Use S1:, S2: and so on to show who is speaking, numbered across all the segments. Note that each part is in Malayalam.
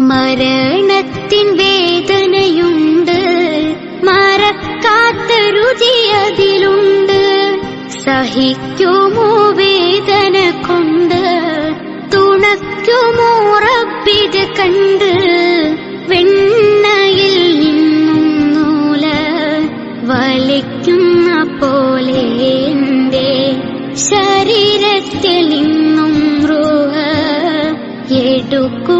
S1: മരണത്തിൻ വേദനയുണ്ട്. മറക്കാത്ത രുചി അതിലുണ്ട്. സഹിക്കുമോ വേദന കൊണ്ട്? തുണയ്ക്കുമോ റബ്ബിത് കണ്ട്? വെണ്ണയിൽ നിന്നും നൂൽ വലിക്കുന്ന പോലെ എന്റെ ശരീരത്തിൽ നിന്നും റുഹ എടുക്കുമോ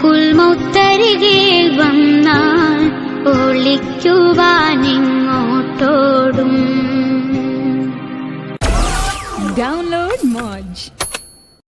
S1: മലക്കുൽ മൗത്തരികെ വന്നാൽ ഒളിക്കുവാനിങ്ങോട്ടോടും
S2: ഡൗൺലോഡ് Moj.